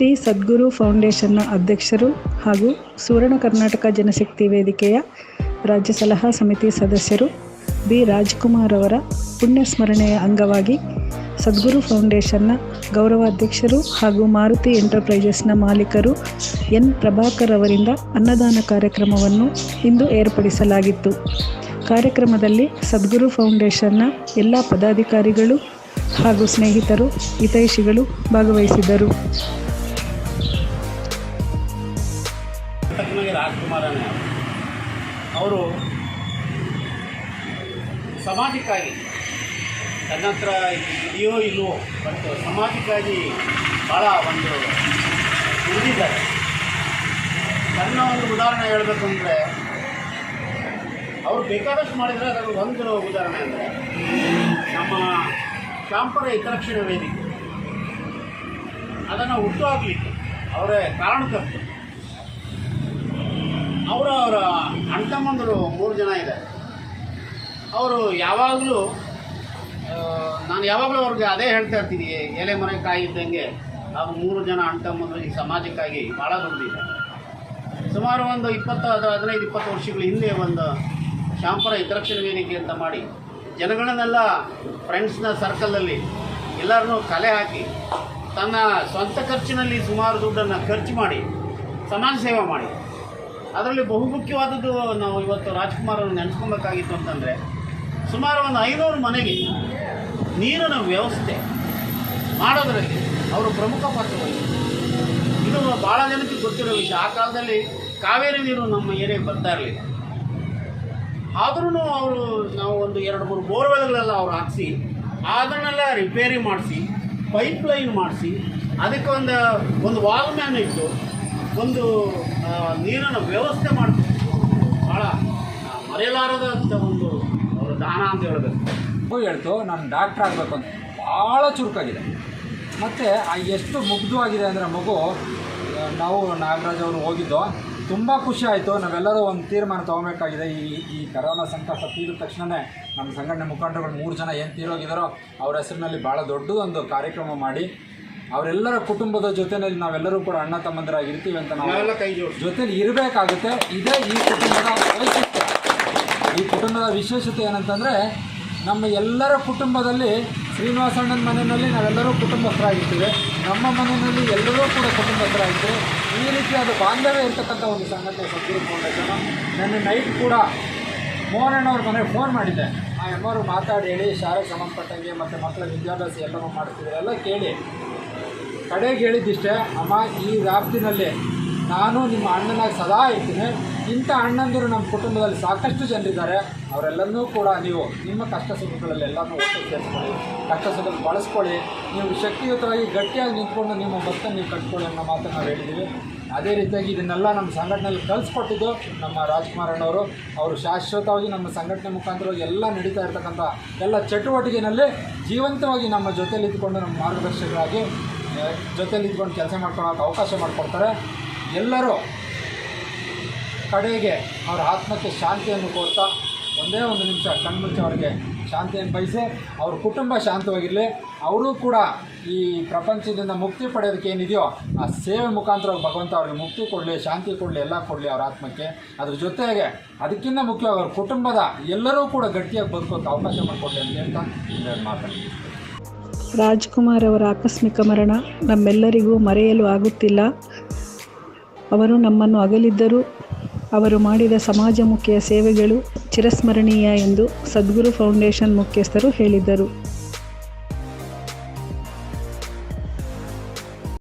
ಶ್ರೀ ಸದ್ಗುರು ಫೌಂಡೇಶನ್ನ ಅಧ್ಯಕ್ಷರು ಹಾಗೂ ಸುವರ್ಣ ಕರ್ನಾಟಕ ಜನಶಕ್ತಿ ವೇದಿಕೆಯ ರಾಜ್ಯ ಸಲಹಾ ಸಮಿತಿ ಸದಸ್ಯರು ಬಿ ರಾಜ್ಕುಮಾರ್ ಅವರ ಪುಣ್ಯ ಸ್ಮರಣೆಯ ಅಂಗವಾಗಿ ಸದ್ಗುರು ಫೌಂಡೇಶನ್ನ ಗೌರವಾಧ್ಯಕ್ಷರು ಹಾಗೂ ಮಾರುತಿ ಎಂಟರ್ಪ್ರೈಸಸ್ನ ಮಾಲೀಕರು ಎನ್ ಪ್ರಭಾಕರ್ ಅವರಿಂದ ಅನ್ನದಾನ ಕಾರ್ಯಕ್ರಮವನ್ನು ಇಂದು ಏರ್ಪಡಿಸಲಾಗಿತ್ತು. ಕಾರ್ಯಕ್ರಮದಲ್ಲಿ ಸದ್ಗುರು ಫೌಂಡೇಶನ್ನ ಎಲ್ಲ ಪದಾಧಿಕಾರಿಗಳು ಹಾಗೂ ಸ್ನೇಹಿತರು ಹಿತೈಷಿಗಳು ಭಾಗವಹಿಸಿದ್ದರು ತಕ್ಕನಾಗಿ ರಾಜ್ಕುಮಾರನೇ ಅವರು. ಸಮಾಜಕ್ಕಾಗಿ, ತನ್ನ ಹತ್ರ ಇದೆಯೋ ಇಲ್ಲವೋ ಬಟ್ ಸಮಾಜಕ್ಕಾಗಿ ಭಾಳ ಒಂದು ಉಳಿದಿದ್ದಾರೆ ನನ್ನ ಒಂದು ಉದಾಹರಣೆ ಹೇಳಬೇಕು ಅಂದರೆ, ಅವರು ಬೇಕಾದಷ್ಟು ಮಾಡಿದರೆ ಅದರಲ್ಲಿ ಒಂದು ಉದಾಹರಣೆ ಅಂದರೆ, ನಮ್ಮ ಶಾಂಪರ ಹಿತರಕ್ಷಣೆ ವೇದಿಕೆ. ಅದನ್ನು ಹುಟ್ಟುಹಾಕಲಿಕ್ಕೆ ಅವರೇ ಕಾರಣಕರ್ತರು. ಅವರು ಅವರ ಅಣ್ತಮ್ಮಂದರು ಮೂರು ಜನ ಇದ್ದಾರೆ ಅವರು ಯಾವಾಗಲೂ ನಾನು ಯಾವಾಗಲೂ ಅವ್ರಿಗೆ ಅದೇ ಹೇಳ್ತಾ ಇರ್ತೀನಿ, ಎಲೆ ಮನೆ ಕಾಯಿ ಇದ್ದಂಗೆ ಅವ್ರು ಮೂರು ಜನ ಅಣ್ತಮ್ಮಂದರು ಈ ಸಮಾಜಕ್ಕಾಗಿ ಭಾಳ ದುಡ್ಡಿದೆ. ಸುಮಾರು ಒಂದು ಇಪ್ಪತ್ತು, ಅದು ಹದಿನೈದು, ಇಪ್ಪತ್ತು ವರ್ಷಗಳ ಹಿಂದೆ ಒಂದು ಶಾಂಪರ ಹಿತರಕ್ಷಣೆ ವೇದಿಕೆ ಅಂತ ಮಾಡಿ ಜನಗಳನ್ನೆಲ್ಲ ಫ್ರೆಂಡ್ಸ್ನ ಸರ್ಕಲಲ್ಲಿ ಎಲ್ಲರನ್ನೂ ಕಲೆ ಹಾಕಿ ತನ್ನ ಸ್ವಂತ ಖರ್ಚಿನಲ್ಲಿ ಸುಮಾರು ದುಡ್ಡನ್ನು ಖರ್ಚು ಮಾಡಿ ಸಮಾಜ ಸೇವೆ ಮಾಡಿ. ಅದರಲ್ಲಿ ಬಹುಮುಖ್ಯವಾದದ್ದು ನಾವು ಇವತ್ತು ರಾಜ್ಕುಮಾರನ್ನು ನೆನೆಸ್ಕೊಬೇಕಾಗಿತ್ತು ಅಂತಂದರೆ ಸುಮಾರು ಒಂದು ಐನೂರು ಮನೆಗೆ ನೀರಿನ ವ್ಯವಸ್ಥೆ ಮಾಡೋದರಲ್ಲಿ ಅವರು ಪ್ರಮುಖ ಪಾತ್ರ ವಹಿಸಿದ್ದಾರೆ. ಇದು ಭಾಳ ಜನಕ್ಕೆ ಗೊತ್ತಿರೋ ವಿಷಯ. ಆ ಕಾಲದಲ್ಲಿ ಕಾವೇರಿ ನೀರು ನಮ್ಮ ಏರಿಯಾಗೆ ಬರ್ತಾ ಇರಲಿಲ್ಲ. ಆದ್ರೂ ಅವರು ನಾವು ಒಂದು ಎರಡು ಮೂರು ಬೋರ್ವೆಲ್ಗಳೆಲ್ಲ ಅವ್ರು ಹಾಕಿಸಿ, ಅದನ್ನೆಲ್ಲ ರಿಪೇರಿ ಮಾಡಿಸಿ ಪೈಪ್ ಲೈನ್ ಮಾಡಿಸಿ, ಅದಕ್ಕೆ ಒಂದು ಒಂದು ವಾಲ್ ಮ್ಯಾನ್ ಇಟ್ಟು ಒಂದು ನೀರನ್ನು ನೀರಿನ ವ್ಯವಸ್ಥೆ ಮಾಡಬೇಕು ಭಾಳ ಮರೆಯಲಾರದಂಥ ಮರೆಯಲಾರದ ಒಂದು ಅವರ ದಾನ ಅಂತ ಹೇಳಬೇಕು. ಹೇಳ್ತು, ನಾನು ಡಾಕ್ಟ್ರ್ ಆಗಬೇಕು ಅಂತ. ಭಾಳ ಚುರುಕಾಗಿದೆ. ಮತ್ತು ಎಷ್ಟು ಮುಗ್ಧವಾಗಿದೆ ಅಂದರೆ ಮಗು ನಾವು ನಾಗರಾಜ್ ಅವರು ಹೋಗಿದ್ದು, ತುಂಬ ಖುಷಿ ಆಯಿತು. ನಾವೆಲ್ಲರೂ ಒಂದು ತೀರ್ಮಾನ ತೊಗೊಬೇಕಾಗಿದೆ. ಈ ಈ ಕರೋನಾ ಸಂಕಷ್ಟ ತೀರಿದ ತಕ್ಷಣವೇ ನಮ್ಮ ಸಂಘಟನೆ ಮುಖಂಡರುಗಳು ಮೂರು ಜನ ಏನು ತೀರೋಗಿದ್ದಾರೋ ಅವ್ರ ಹೆಸರಿನಲ್ಲಿ ಭಾಳ ದೊಡ್ಡದೊಂದು ಕಾರ್ಯಕ್ರಮ ಮಾಡಿ ಅವರೆಲ್ಲರ ಕುಟುಂಬದ ಜೊತೆಯಲ್ಲಿ ನಾವೆಲ್ಲರೂ ಕೂಡ ಅಣ್ಣ ತಮ್ಮಂದರಾಗಿರ್ತೀವಿ ಅಂತ ನಾವು ಕೈ ಜೊತೆಲಿ ಇರಬೇಕಾಗುತ್ತೆ. ಇದೇ ಈ ಕುಟುಂಬದ ವೈಶಿಷ್ಟ್ಯ. ಈ ಕುಟುಂಬದ ವಿಶೇಷತೆ ಏನಂತಂದರೆ ನಮ್ಮ ಎಲ್ಲರ ಕುಟುಂಬದಲ್ಲಿ ಶ್ರೀನಿವಾಸಣ್ಣನ ಮನೆಯಲ್ಲಿ ನಾವೆಲ್ಲರೂ ಕುಟುಂಬಸ್ಥರಾಗಿರ್ತೀವಿ. ನಮ್ಮ ಮನೆಯಲ್ಲಿ ಎಲ್ಲರೂ ಕೂಡ ಕುಟುಂಬಸ್ಥರಾಗಿರ್ತೀವಿ. ಈ ರೀತಿ ಅದು ಬಾಂಧವ್ಯ ಇರ್ತಕ್ಕಂಥ ಒಂದು ಸಂಘಟನೆ ಸದ್ಗುರು ಫೌಂಡೇಶನ್. ನನ್ನ ನೈಟ್ ಕೂಡ ಮೋಹನಣ್ಣವ್ರ ಮನೆಗೆ ಫೋನ್ ಮಾಡಿದ್ದೆ. ಆ ಎಲ್ಲರೂ ಮಾತಾಡಿ ಹೇಳಿ ಶಾಲೆಗೆ ಸಂಬಂಧಪಟ್ಟಂಗೆ ಮತ್ತು ಮಕ್ಕಳ ವಿದ್ಯಾಭ್ಯಾಸ ಎಲ್ಲವೂ ಮಾಡ್ತಿದ್ರು ಎಲ್ಲ ಕೇಳಿ. ಕಡೆಗೆ ಹೇಳಿದ್ದಿಷ್ಟೇ ಅಮ್ಮ, ಈ ವ್ಯಾಪ್ತಿನಲ್ಲಿ ನಾನು ನಿಮ್ಮ ಅಣ್ಣನಾಗಿ ಸದಾ ಇರ್ತೀನಿ. ಇಂಥ ಅಣ್ಣಂದಿರು ನಮ್ಮ ಕುಟುಂಬದಲ್ಲಿ ಸಾಕಷ್ಟು ಜನರಿದ್ದಾರೆ. ಅವರೆಲ್ಲರೂ ಕೂಡ ನೀವು ನಿಮ್ಮ ಕಷ್ಟ ಸುಖಗಳಲ್ಲಿ ಎಲ್ಲರೂ ಒಟ್ಟು ಸೇರಿಸ್ಕೊಳ್ಳಿ. ಕಷ್ಟ ಸುಖ ಬಳಸ್ಕೊಳ್ಳಿ. ನೀವು ಶಕ್ತಿಯುತವಾಗಿ ಗಟ್ಟಿಯಾಗಿ ನಿಂತ್ಕೊಂಡು ನಿಮ್ಮ ಭಕ್ತನ ನೀವು ಕಟ್ಕೊಳ್ಳಿ ಅನ್ನೋ ಮಾತನ್ನು ನಾವು ಹೇಳಿದ್ದೀವಿ. ಅದೇ ರೀತಿಯಾಗಿ ಇದನ್ನೆಲ್ಲ ನಮ್ಮ ಸಂಘಟನೆಯಲ್ಲಿ ಕಲಿಸ್ಕೊಟ್ಟಿದ್ದು ನಮ್ಮ ರಾಜ್ಕುಮಾರ್ ಅಣ್ಣವರು ಅವರು ಶಾಶ್ವತವಾಗಿ ನಮ್ಮ ಸಂಘಟನೆ ಮುಖಾಂತರವಾಗಿ ಎಲ್ಲ ನಡೀತಾ ಇರ್ತಕ್ಕಂಥ ಎಲ್ಲ ಚಟುವಟಿಕೆಯಲ್ಲಿ ಜೀವಂತವಾಗಿ ನಮ್ಮ ಜೊತೆಯಲ್ಲಿ ಇದ್ದುಕೊಂಡು ನಮ್ಮ ಮಾರ್ಗದರ್ಶಕರಾಗಿ ಜೊತೆಲಿ ಇದ್ಕೊಂಡು ಕೆಲಸ ಮಾಡ್ಕೊಳಕ್ಕೆ ಅವಕಾಶ ಮಾಡಿಕೊಡ್ತಾರೆ. ಎಲ್ಲರೂ ಕಡೆಗೆ ಅವರ ಆತ್ಮಕ್ಕೆ ಶಾಂತಿಯನ್ನು ಕೊಡ್ತಾ ಒಂದೇ ಒಂದು ನಿಮಿಷ ಕಣ್ಮುಚ್ಚಿ ಅವರಿಗೆ ಶಾಂತಿಯನ್ನು ಬಯಸಿ ಅವ್ರ ಕುಟುಂಬ ಶಾಂತವಾಗಿರಲಿ. ಅವರು ಕೂಡ ಈ ಪ್ರಪಂಚದಿಂದ ಮುಕ್ತಿ ಪಡೆಯೋದಕ್ಕೆ ಏನಿದೆಯೋ ಆ ಸೇವೆ ಮುಖಾಂತರ ಭಗವಂತ ಅವ್ರಿಗೆ ಮುಕ್ತಿ ಕೊಡಲಿ, ಶಾಂತಿ ಕೊಡಲಿ, ಎಲ್ಲ ಕೊಡಲಿ ಅವ್ರ ಆತ್ಮಕ್ಕೆ. ಅದ್ರ ಜೊತೆಗೆ ಅದಕ್ಕಿಂತ ಮುಖ್ಯವಾಗಿ ಅವ್ರ ಕುಟುಂಬದ ಎಲ್ಲರೂ ಕೂಡ ಗಟ್ಟಿಯಾಗಿ ಬದುಕೋಕ್ಕೆ ಅವಕಾಶ ಮಾಡಿಕೊಡ್ಲಿ ಅಂತ ಹೇಳ್ತಾ ಮಾತಾಡ್ತೀನಿ ರಾಜ್ಕುಮಾರ್ ಅವರ ಆಕಸ್ಮಿಕ ಮರಣ ನಮ್ಮೆಲ್ಲರಿಗೂ ಮರೆಯಲು ಆಗುತ್ತಿಲ್ಲ. ಅವರು ನಮ್ಮನ್ನು ಅಗಲಿದ್ದರು. ಅವರು ಮಾಡಿದ ಸಮಾಜಮುಖಿಯ ಸೇವೆಗಳು ಚಿರಸ್ಮರಣೀಯ ಎಂದು ಸದ್ಗುರು ಫೌಂಡೇಶನ್ ಮುಖ್ಯಸ್ಥರು ಹೇಳಿದ್ದರು.